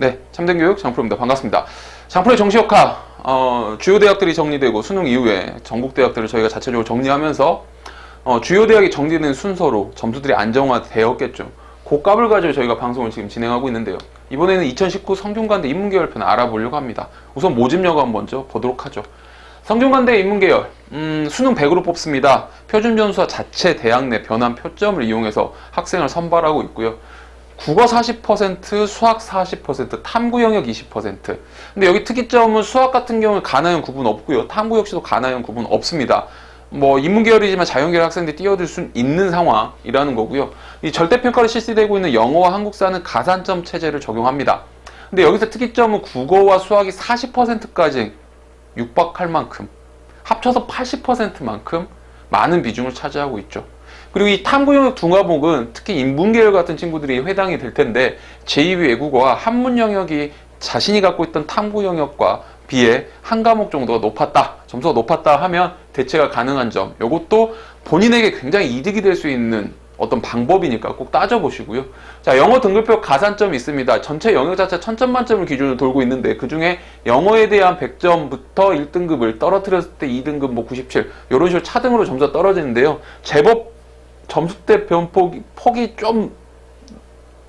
네, 참된 교육 장프로입니다. 반갑습니다. 장프로의 정시역학 어, 주요 대학들이 정리되고 수능 이후에 전국 대학들을 저희가 자체적으로 정리하면서 어, 주요 대학이 정리된 순서로 점수들이 안정화되었겠죠. 그 값을 가지고 저희가 방송을 지금 진행하고 있는데요. 이번에는 2019 성균관대 인문계열편 알아보려고 합니다. 우선 모집여관 먼저 보도록 하죠. 성균관대 인문계열 음, 수능 100으로 뽑습니다. 표준점수와 자체 대학 내 변환 표점을 이용해서 학생을 선발하고 있고요. 국어 40%, 수학 40%, 탐구 영역 20%. 근데 여기 특이점은 수학 같은 경우는 가나형 구분 없고요. 탐구 역시도 가나형 구분 없습니다. 뭐 인문계열이지만 자연계열 학생들이 뛰어들 수 있는 상황이라는 거고요. 이 절대평가로 실시되고 있는 영어와 한국사는 가산점 체제를 적용합니다. 근데 여기서 특이점은 국어와 수학이 40%까지 육박할 만큼 합쳐서 80%만큼 많은 비중을 차지하고 있죠. 그리고 이 탐구 영역 두 과목은 특히 인문 계열 같은 친구들이 해당이 될 텐데 제2 외국어와 한문 영역이 자신이 갖고 있던 탐구 영역과 비해 한 과목 정도가 높았다, 점수가 높았다 하면 대체가 가능한 점. 이것도 본인에게 굉장히 이득이 될 수 있는 어떤 방법이니까 꼭 따져보시고요. 자, 영어 등급표 가산점이 있습니다. 전체 영역 자체 1000점 만점을 기준으로 돌고 있는데 그 중에 영어에 대한 100점부터 1등급을 떨어뜨렸을 때 2등급 뭐 97, 이런 식으로 차등으로 점수가 떨어지는데요. 제법 점수대 변폭이 폭이 좀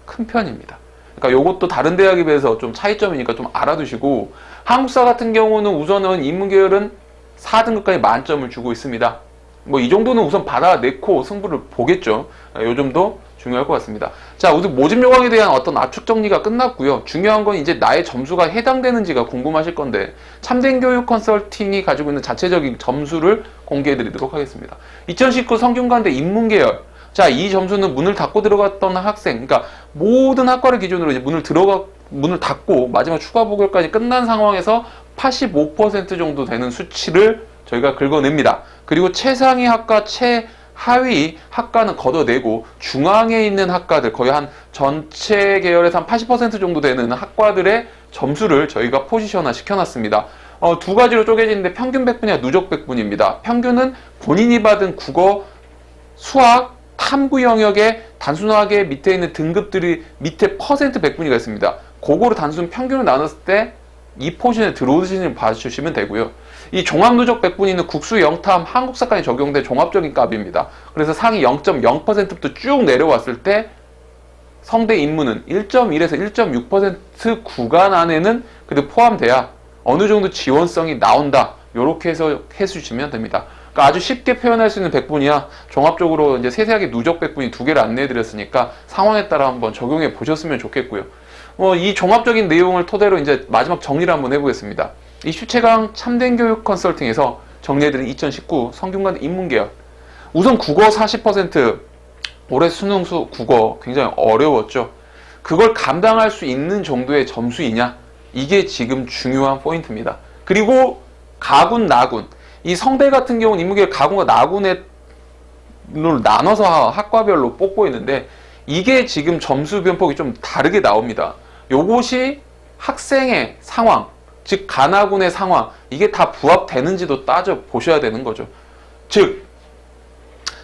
큰 편입니다. 그러니까 요것도 다른 대학에 비해서 좀 차이점이니까 좀 알아두시고 한국사 같은 경우는 우선은 인문계열은 4등급까지 만점을 주고 있습니다. 뭐 이 정도는 우선 받아내고 승부를 보겠죠. 요 점도 중요할 것 같습니다. 자, 우선 모집 요강에 대한 어떤 압축 정리가 끝났고요. 중요한 건 이제 나의 점수가 해당되는지가 궁금하실 건데 참된 교육 컨설팅이 가지고 있는 자체적인 점수를 공개해 드리도록 하겠습니다. 2019 성균관대 인문계열 자, 이 점수는 문을 닫고 들어갔던 학생, 그러니까 모든 학과를 기준으로 이제 문을 들어가 문을 닫고 마지막 추가 보결까지 끝난 상황에서 85% 정도 되는 수치를 저희가 긁어냅니다. 그리고 최상위 학과, 최하위 학과는 걷어내고 중앙에 있는 학과들 거의 한 전체 계열에서 한 80% 정도 되는 학과들의 점수를 저희가 포지션화 시켜놨습니다. 어, 두 가지로 쪼개지는데 평균 100분이야 누적 100분입니다. 평균은 본인이 받은 국어, 수학, 탐구 영역에 단순하게 밑에 있는 등급들이 밑에 퍼센트 100분위가 있습니다. 그거를 단순 평균을 나눴을 때 이 포션에 들어오시는 봐주시면 되고요. 이 종합 누적 100분위는 국수 영탐 한국사까지 적용된 종합적인 값입니다. 그래서 상위 0.0%부터 쭉 내려왔을 때 성대 인문은 1.1에서 1.6% 구간 안에는 그래도 포함돼야 어느 정도 지원성이 나온다. 이렇게 해서 해주시면 됩니다. 그러니까 아주 쉽게 표현할 수 있는 100분이야. 종합적으로 이제 세세하게 누적 100분이 두 개를 안내해드렸으니까 상황에 따라 한번 적용해 보셨으면 좋겠고요. 어, 이 종합적인 내용을 토대로 이제 마지막 정리를 한번 해보겠습니다. 이 슈체강 참된 교육 컨설팅에서 정리해드린 2019 성균관 인문계열. 우선 국어 40% 올해 수능 수 국어 굉장히 어려웠죠. 그걸 감당할 수 있는 정도의 점수이냐? 이게 지금 중요한 포인트입니다. 그리고 가군, 나군. 이 성대 같은 경우는 인문계열 가군과 나군의 를 나눠서 학과별로 뽑고 있는데 이게 지금 점수 변폭이 좀 다르게 나옵니다. 요것이 학생의 상황, 즉 가나군의 상황, 이게 다 부합되는지도 따져 보셔야 되는 거죠. 즉,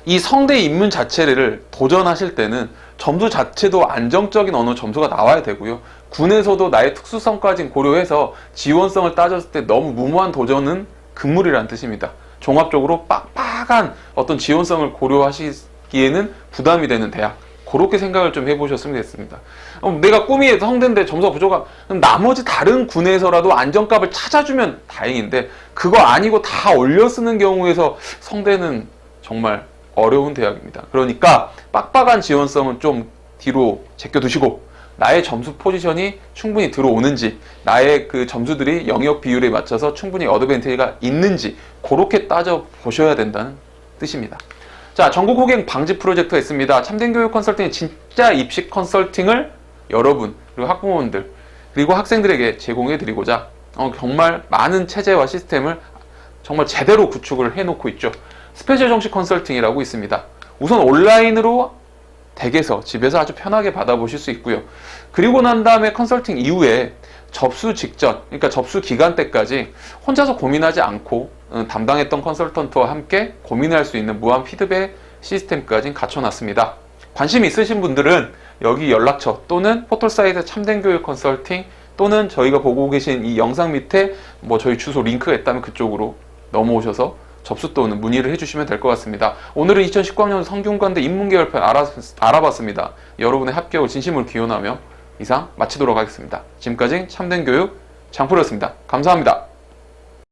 이 성대 입문 자체를 도전하실 때는 점수 자체도 안정적인 어느 점수가 나와야 되고요. 군에서도 나의 특수성까지 고려해서 지원성을 따졌을 때 너무 무모한 도전은 금물이라는 뜻입니다. 종합적으로 빡빡한 어떤 지원성을 고려하시기에는 부담이 되는 대학. 그렇게 생각을 좀 해보셨으면 됐습니다. 어, 내가 꿈이 성대인데 점수가 부족한, 나머지 다른 군에서라도 안정값을 찾아주면 다행인데, 그거 아니고 다 올려 쓰는 경우에서 성대는 정말 어려운 대학입니다. 그러니까 빡빡한 지원성은 좀 뒤로 제껴두시고, 나의 점수 포지션이 충분히 들어오는지, 나의 그 점수들이 영역 비율에 맞춰서 충분히 어드밴티지가 있는지, 그렇게 따져 보셔야 된다는 뜻입니다. 자, 전국 호갱 방지 프로젝트가 있습니다. 참된 교육 컨설팅의 진짜 입시 컨설팅을 여러분, 그리고 학부모님들, 그리고 학생들에게 제공해 드리고자 어, 정말 많은 체제와 시스템을 정말 제대로 구축을 해 놓고 있죠. 스페셜 정식 컨설팅이라고 있습니다. 우선 온라인으로 댁에서 집에서 아주 편하게 받아보실 수 있고요. 그리고 난 다음에 컨설팅 이후에 접수 직전, 그러니까 접수 기간 때까지 혼자서 고민하지 않고 어, 담당했던 컨설턴트와 함께 고민할 수 있는 무한 피드백 시스템까지 갖춰놨습니다. 관심 있으신 분들은 여기 연락처 또는 포털 사이트 참된 교육 컨설팅 또는 저희가 보고 계신 이 영상 밑에 뭐 저희 주소 링크가 있다면 그쪽으로 넘어오셔서 접수 또는 문의를 해주시면 될 것 같습니다. 오늘은 2019학년 성균관대 인문계열편 알아, 알아봤습니다. 여러분의 합격을 진심으로 기원하며 이상 마치도록 하겠습니다. 지금까지 참된 교육 장프로였습니다. 감사합니다.